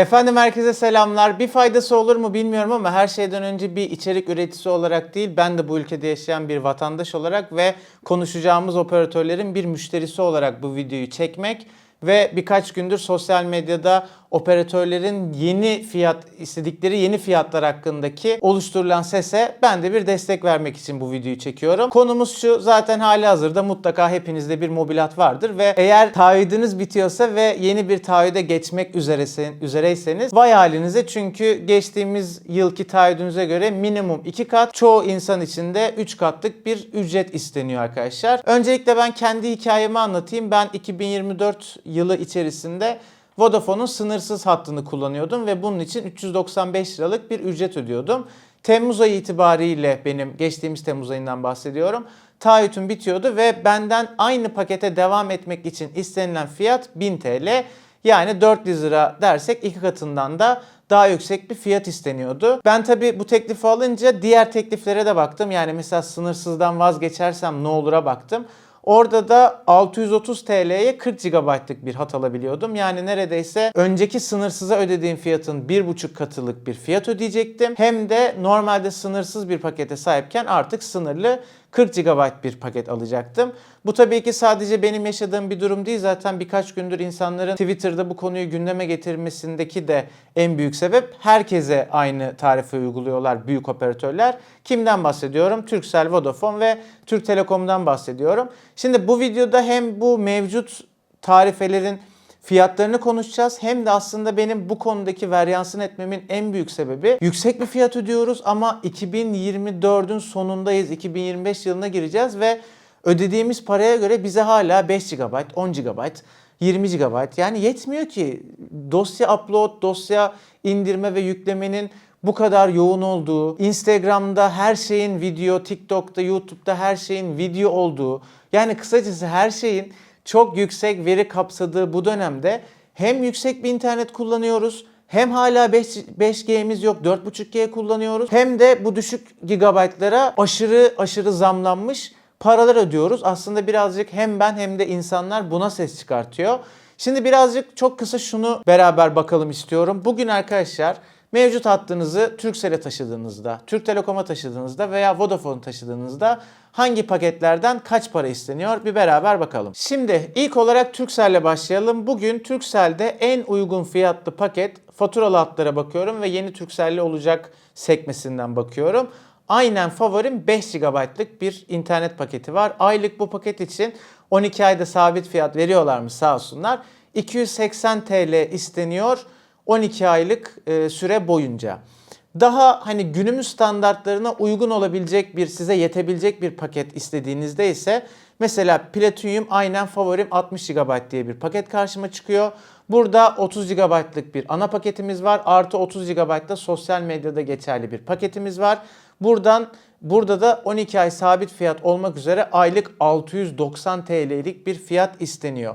Efendim herkese selamlar. Bir faydası olur mu bilmiyorum ama her şeyden önce bir içerik üreticisi olarak değil, ben de bu ülkede yaşayan bir vatandaş olarak ve konuşacağımız operatörlerin bir müşterisi olarak bu videoyu çekmek ve birkaç gündür sosyal medyada operatörlerin yeni fiyat istedikleri yeni fiyatlar hakkındaki oluşturulan sese ben de bir destek vermek için bu videoyu çekiyorum. Konumuz şu zaten hali hazırda mutlaka hepinizde bir mobilat vardır ve eğer taahhüdünüz bitiyorsa ve yeni bir taahhüde geçmek üzereyseniz vay halinize çünkü geçtiğimiz yılki taahhüdünüze göre minimum 2 kat çoğu insan için de 3 katlık bir ücret isteniyor arkadaşlar. Öncelikle ben kendi hikayemi anlatayım. Ben 2024 yılı içerisinde Vodafone'un sınırsız hattını kullanıyordum ve bunun için 395 liralık bir ücret ödüyordum. Temmuz ayı itibariyle benim geçtiğimiz Temmuz ayından bahsediyorum. Taahhütüm bitiyordu ve benden aynı pakete devam etmek için istenilen fiyat 1000 TL. Yani 400 lira dersek iki katından da daha yüksek bir fiyat isteniyordu. Ben tabi bu teklifi alınca diğer tekliflere de baktım. Yani mesela sınırsızdan vazgeçersem ne olur'a baktım. Orada da 630 TL'ye 40 GB'lık bir hat alabiliyordum. Yani neredeyse önceki sınırsıza ödediğim fiyatın 1,5 katılık bir fiyat ödeyecektim. Hem de normalde sınırsız bir pakete sahipken artık sınırlı 40 GB bir paket alacaktım. Bu tabii ki sadece benim yaşadığım bir durum değil. Zaten birkaç gündür insanların Twitter'da bu konuyu gündeme getirmesindeki de en büyük sebep herkese aynı tarifi uyguluyorlar büyük operatörler. Kimden bahsediyorum? Turkcell, Vodafone ve Türk Telekom'dan bahsediyorum. Şimdi bu videoda hem bu mevcut tarifelerin fiyatlarını konuşacağız. Hem de aslında benim bu konudaki varyansın etmemin en büyük sebebi yüksek bir fiyat ödüyoruz ama 2024'ün sonundayız. 2025 yılına gireceğiz ve ödediğimiz paraya göre bize hala 5 GB, 10 GB, 20 GB yani yetmiyor ki dosya upload, dosya indirme ve yüklemenin bu kadar yoğun olduğu, Instagram'da her şeyin video, TikTok'ta, YouTube'da her şeyin video olduğu, yani kısacası her şeyin çok yüksek veri kapsadığı bu dönemde hem yüksek bir internet kullanıyoruz, hem hala 5, 5G'miz yok 4.5G kullanıyoruz. Hem de bu düşük gigabaytlara aşırı aşırı zamlanmış paralar ödüyoruz. Aslında birazcık hem ben hem de insanlar buna ses çıkartıyor. Şimdi birazcık çok kısa şunu beraber bakalım istiyorum. Bugün arkadaşlar mevcut hattınızı Turkcell'e taşıdığınızda, Türk Telekom'a taşıdığınızda veya Vodafone taşıdığınızda hangi paketlerden kaç para isteniyor bir beraber bakalım. Şimdi ilk olarak Turkcell'le başlayalım. Bugün Turkcell'de en uygun fiyatlı paket faturalı hatlara bakıyorum ve yeni Turkcell'li olacak sekmesinden bakıyorum. Aynen favorim 5 GB'lık bir internet paketi var. Aylık bu paket için 12 ayda sabit fiyat veriyorlar mı sağ olsunlar. 280 TL isteniyor 12 aylık e, süre boyunca. Daha hani günümüz standartlarına uygun olabilecek bir size yetebilecek bir paket istediğinizde ise mesela Platinum aynen favorim 60 GB diye bir paket karşıma çıkıyor. Burada 30 GB'lık bir ana paketimiz var. Artı 30 GB da sosyal medyada geçerli bir paketimiz var. Buradan burada da 12 ay sabit fiyat olmak üzere aylık 690 TL'lik bir fiyat isteniyor.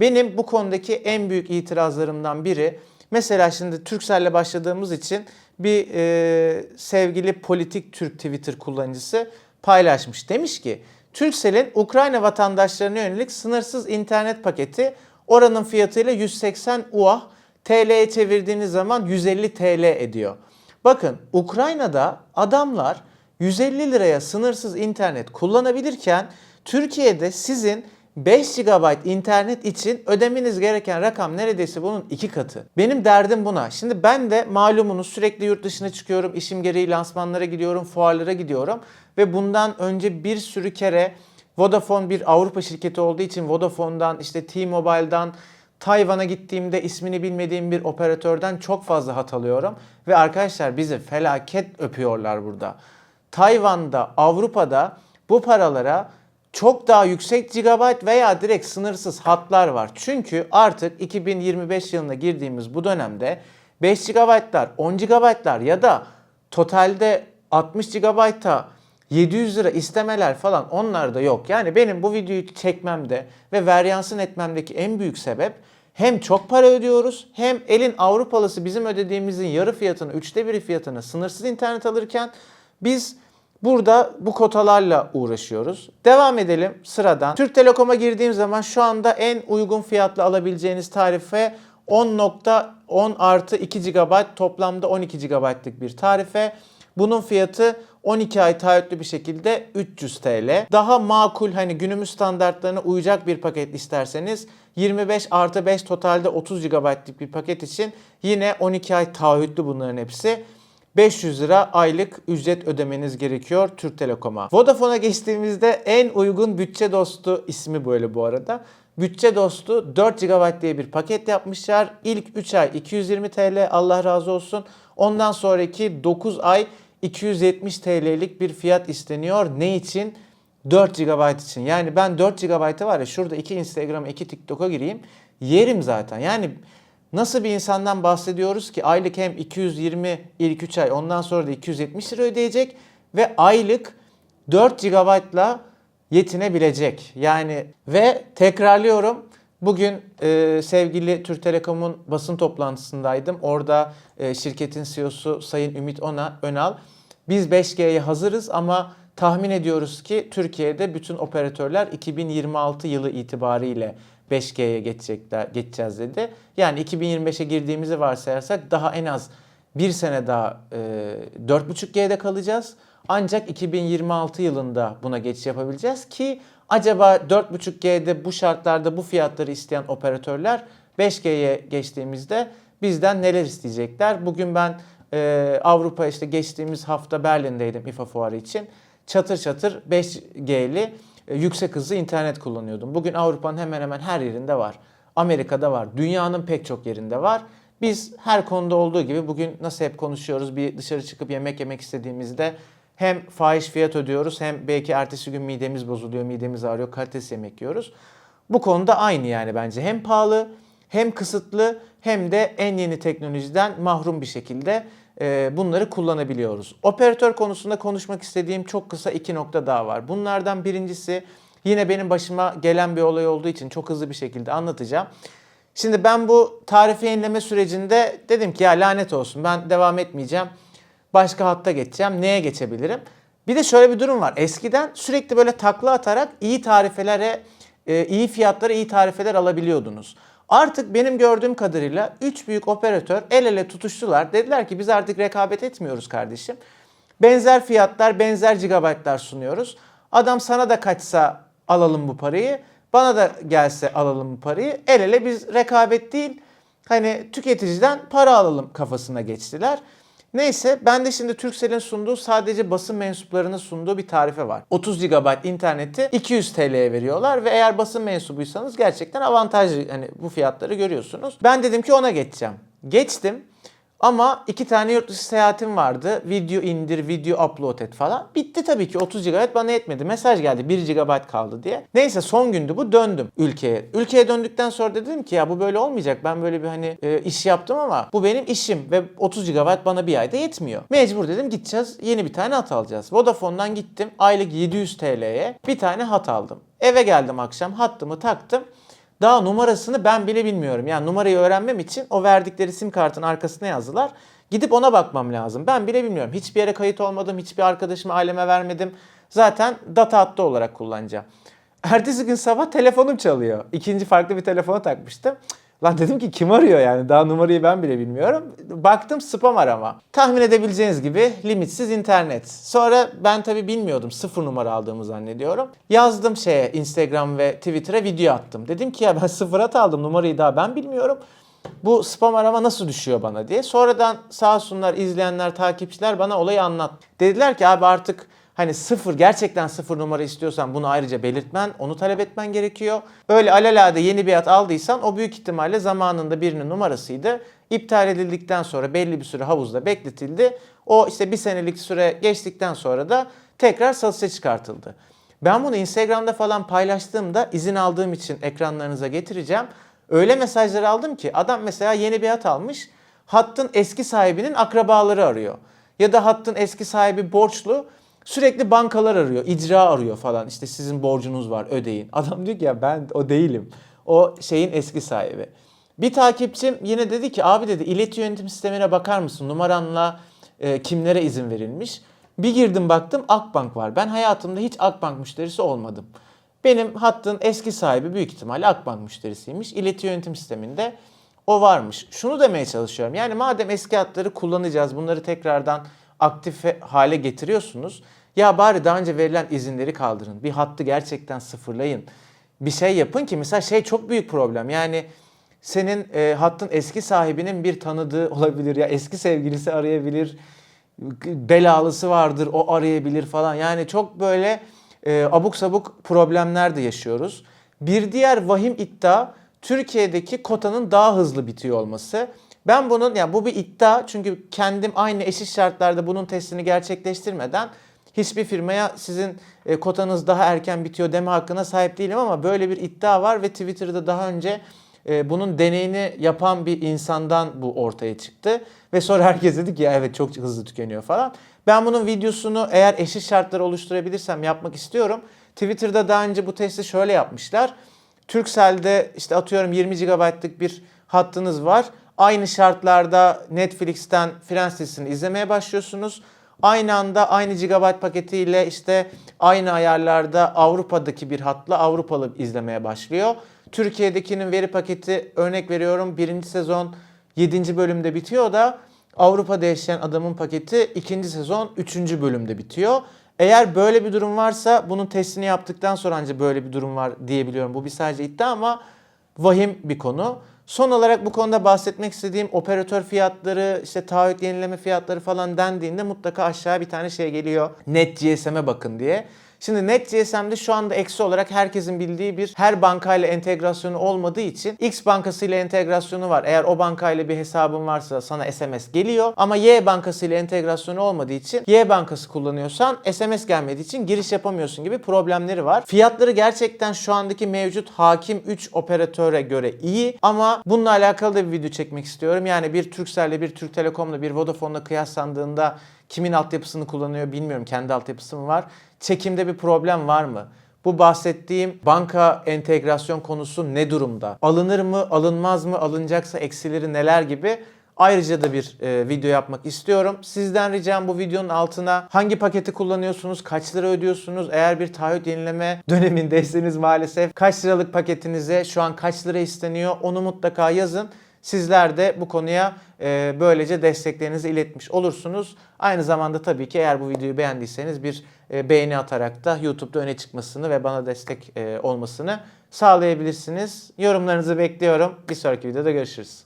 Benim bu konudaki en büyük itirazlarımdan biri mesela şimdi Turkcell'le başladığımız için bir e, sevgili politik Türk Twitter kullanıcısı paylaşmış. Demiş ki Turkcell'in Ukrayna vatandaşlarına yönelik sınırsız internet paketi oranın fiyatıyla 180 UAH TL'ye çevirdiğiniz zaman 150 TL ediyor. Bakın Ukrayna'da adamlar 150 liraya sınırsız internet kullanabilirken Türkiye'de sizin 5 GB internet için ödemeniz gereken rakam neredeyse bunun iki katı. Benim derdim buna. Şimdi ben de malumunuz sürekli yurt dışına çıkıyorum. işim gereği lansmanlara gidiyorum, fuarlara gidiyorum. Ve bundan önce bir sürü kere Vodafone bir Avrupa şirketi olduğu için Vodafone'dan işte T-Mobile'dan Tayvan'a gittiğimde ismini bilmediğim bir operatörden çok fazla hat alıyorum. Ve arkadaşlar bizi felaket öpüyorlar burada. Tayvan'da, Avrupa'da bu paralara çok daha yüksek GB veya direkt sınırsız hatlar var. Çünkü artık 2025 yılına girdiğimiz bu dönemde 5 GB'lar, 10 GB'lar ya da totalde 60 GB'a 700 lira istemeler falan onlar da yok. Yani benim bu videoyu çekmemde ve varyansın etmemdeki en büyük sebep hem çok para ödüyoruz hem elin Avrupalısı bizim ödediğimizin yarı fiyatını, üçte biri fiyatını sınırsız internet alırken biz Burada bu kotalarla uğraşıyoruz. Devam edelim sıradan. Türk Telekom'a girdiğim zaman şu anda en uygun fiyatla alabileceğiniz tarife 10 artı 2 GB toplamda 12 GB'lık bir tarife. Bunun fiyatı 12 ay taahhütlü bir şekilde 300 TL. Daha makul hani günümüz standartlarına uyacak bir paket isterseniz 25 artı 5 totalde 30 GB'lık bir paket için yine 12 ay taahhütlü bunların hepsi. 500 lira aylık ücret ödemeniz gerekiyor Türk Telekom'a. Vodafone'a geçtiğimizde en uygun bütçe dostu ismi böyle bu arada. Bütçe dostu 4 GB diye bir paket yapmışlar. İlk 3 ay 220 TL Allah razı olsun. Ondan sonraki 9 ay 270 TL'lik bir fiyat isteniyor. Ne için? 4 GB için. Yani ben 4 GB'ı var ya şurada 2 Instagram'a 2 TikTok'a gireyim. Yerim zaten. Yani Nasıl bir insandan bahsediyoruz ki aylık hem 220 ilk 3 ay ondan sonra da 270 lira ödeyecek ve aylık 4 GB'la yetinebilecek. Yani ve tekrarlıyorum bugün e, sevgili Türk Telekom'un basın toplantısındaydım. Orada e, şirketin CEO'su Sayın Ümit Ona, Önal biz 5G'ye hazırız ama tahmin ediyoruz ki Türkiye'de bütün operatörler 2026 yılı itibariyle 5G'ye geçecekler, geçeceğiz dedi. Yani 2025'e girdiğimizi varsayarsak daha en az bir sene daha e, 4.5G'de kalacağız. Ancak 2026 yılında buna geçiş yapabileceğiz ki acaba 4.5G'de bu şartlarda bu fiyatları isteyen operatörler 5G'ye geçtiğimizde bizden neler isteyecekler? Bugün ben e, Avrupa işte geçtiğimiz hafta Berlin'deydim İFA fuarı için. Çatır çatır 5G'li e, yüksek hızlı internet kullanıyordum. Bugün Avrupa'nın hemen hemen her yerinde var. Amerika'da var. Dünyanın pek çok yerinde var. Biz her konuda olduğu gibi bugün nasıl hep konuşuyoruz bir dışarı çıkıp yemek yemek istediğimizde hem fahiş fiyat ödüyoruz hem belki ertesi gün midemiz bozuluyor, midemiz ağrıyor, kalitesiz yemek yiyoruz. Bu konuda aynı yani bence. Hem pahalı hem kısıtlı hem de en yeni teknolojiden mahrum bir şekilde e, bunları kullanabiliyoruz. Operatör konusunda konuşmak istediğim çok kısa iki nokta daha var. Bunlardan birincisi yine benim başıma gelen bir olay olduğu için çok hızlı bir şekilde anlatacağım. Şimdi ben bu tarife yenileme sürecinde dedim ki ya lanet olsun ben devam etmeyeceğim. Başka hatta geçeceğim. Neye geçebilirim? Bir de şöyle bir durum var. Eskiden sürekli böyle takla atarak iyi tarifelere, e, iyi fiyatlara iyi tarifeler alabiliyordunuz. Artık benim gördüğüm kadarıyla 3 büyük operatör el ele tutuştular. Dediler ki biz artık rekabet etmiyoruz kardeşim. Benzer fiyatlar, benzer gigabaytlar sunuyoruz. Adam sana da kaçsa alalım bu parayı. Bana da gelse alalım bu parayı. El ele biz rekabet değil hani tüketiciden para alalım kafasına geçtiler. Neyse ben de şimdi Turkcell'in sunduğu sadece basın mensuplarının sunduğu bir tarife var. 30 GB interneti 200 TL'ye veriyorlar ve eğer basın mensubuysanız gerçekten avantajlı hani bu fiyatları görüyorsunuz. Ben dedim ki ona geçeceğim. Geçtim. Ama iki tane yurt dışı seyahatim vardı. Video indir, video upload et falan. Bitti tabii ki 30 GB bana yetmedi. Mesaj geldi 1 GB kaldı diye. Neyse son gündü bu döndüm ülkeye. Ülkeye döndükten sonra dedim ki ya bu böyle olmayacak. Ben böyle bir hani e, iş yaptım ama bu benim işim ve 30 GB bana bir ayda yetmiyor. Mecbur dedim gideceğiz yeni bir tane hat alacağız. Vodafone'dan gittim aylık 700 TL'ye bir tane hat aldım. Eve geldim akşam hattımı taktım. Daha numarasını ben bile bilmiyorum. Yani numarayı öğrenmem için o verdikleri sim kartın arkasına yazdılar. Gidip ona bakmam lazım. Ben bile bilmiyorum. Hiçbir yere kayıt olmadım. Hiçbir arkadaşıma aileme vermedim. Zaten data hattı olarak kullanacağım. Ertesi gün sabah telefonum çalıyor. İkinci farklı bir telefona takmıştım. Lan dedim ki kim arıyor yani daha numarayı ben bile bilmiyorum. Baktım spam arama. Tahmin edebileceğiniz gibi limitsiz internet. Sonra ben tabi bilmiyordum sıfır numara aldığımı zannediyorum. Yazdım şeye Instagram ve Twitter'a video attım. Dedim ki ya ben sıfır hat aldım numarayı daha ben bilmiyorum. Bu spam arama nasıl düşüyor bana diye. Sonradan sağ olsunlar izleyenler, takipçiler bana olayı anlat. Dediler ki abi artık Hani sıfır gerçekten sıfır numara istiyorsan bunu ayrıca belirtmen, onu talep etmen gerekiyor. Öyle alelade yeni bir hat aldıysan o büyük ihtimalle zamanında birinin numarasıydı. İptal edildikten sonra belli bir süre havuzda bekletildi. O işte bir senelik süre geçtikten sonra da tekrar satışa çıkartıldı. Ben bunu Instagram'da falan paylaştığımda izin aldığım için ekranlarınıza getireceğim. Öyle mesajlar aldım ki adam mesela yeni bir hat almış. Hattın eski sahibinin akrabaları arıyor. Ya da hattın eski sahibi borçlu Sürekli bankalar arıyor, icra arıyor falan. İşte sizin borcunuz var ödeyin. Adam diyor ki ya ben o değilim. O şeyin eski sahibi. Bir takipçim yine dedi ki abi dedi ileti yönetim sistemine bakar mısın? Numaranla e, kimlere izin verilmiş? Bir girdim baktım Akbank var. Ben hayatımda hiç Akbank müşterisi olmadım. Benim hattın eski sahibi büyük ihtimalle Akbank müşterisiymiş. İleti yönetim sisteminde O varmış. Şunu demeye çalışıyorum. Yani madem eski hatları kullanacağız, bunları tekrardan aktif hale getiriyorsunuz. Ya bari daha önce verilen izinleri kaldırın. Bir hattı gerçekten sıfırlayın. Bir şey yapın ki mesela şey çok büyük problem. Yani senin e, hattın eski sahibinin bir tanıdığı olabilir ya eski sevgilisi arayabilir belalısı vardır o arayabilir falan yani çok böyle e, abuk sabuk problemler de yaşıyoruz. Bir diğer vahim iddia Türkiye'deki kotanın daha hızlı bitiyor olması. Ben bunun yani bu bir iddia çünkü kendim aynı eşit şartlarda bunun testini gerçekleştirmeden hiçbir firmaya sizin e, kotanız daha erken bitiyor deme hakkına sahip değilim ama böyle bir iddia var ve Twitter'da daha önce e, bunun deneyini yapan bir insandan bu ortaya çıktı. Ve sonra herkes dedi ki ya evet çok hızlı tükeniyor falan. Ben bunun videosunu eğer eşit şartlar oluşturabilirsem yapmak istiyorum. Twitter'da daha önce bu testi şöyle yapmışlar. Turkcell'de işte atıyorum 20 GB'lık bir hattınız var. Aynı şartlarda Netflix'ten Friends izlemeye başlıyorsunuz. Aynı anda aynı gigabyte paketiyle işte aynı ayarlarda Avrupa'daki bir hatla Avrupalı izlemeye başlıyor. Türkiye'dekinin veri paketi örnek veriyorum birinci sezon 7. bölümde bitiyor da Avrupa'da yaşayan adamın paketi ikinci sezon 3. bölümde bitiyor. Eğer böyle bir durum varsa bunun testini yaptıktan sonra ancak böyle bir durum var diyebiliyorum. Bu bir sadece iddia ama vahim bir konu. Son olarak bu konuda bahsetmek istediğim operatör fiyatları, işte taahhüt yenileme fiyatları falan dendiğinde mutlaka aşağı bir tane şey geliyor. Net GSM'e bakın diye. Şimdi Net GSM'de şu anda eksi olarak herkesin bildiği bir her bankayla entegrasyonu olmadığı için X bankasıyla entegrasyonu var. Eğer o bankayla bir hesabın varsa sana SMS geliyor. Ama Y bankasıyla entegrasyonu olmadığı için Y bankası kullanıyorsan SMS gelmediği için giriş yapamıyorsun gibi problemleri var. Fiyatları gerçekten şu andaki mevcut hakim 3 operatöre göre iyi ama bununla alakalı da bir video çekmek istiyorum. Yani bir Turkcell'le bir Türk Telekom'la bir Vodafone'la kıyaslandığında kimin altyapısını kullanıyor bilmiyorum. Kendi altyapısı mı var? Çekimde bir problem var mı? Bu bahsettiğim banka entegrasyon konusu ne durumda? Alınır mı, alınmaz mı, alınacaksa eksileri neler gibi Ayrıca da bir e, video yapmak istiyorum. Sizden ricam bu videonun altına hangi paketi kullanıyorsunuz, kaç lira ödüyorsunuz, eğer bir taahhüt yenileme dönemindeyseniz maalesef kaç liralık paketinize şu an kaç lira isteniyor onu mutlaka yazın. Sizler de bu konuya e, böylece desteklerinizi iletmiş olursunuz. Aynı zamanda tabii ki eğer bu videoyu beğendiyseniz bir e, beğeni atarak da YouTube'da öne çıkmasını ve bana destek e, olmasını sağlayabilirsiniz. Yorumlarınızı bekliyorum. Bir sonraki videoda görüşürüz.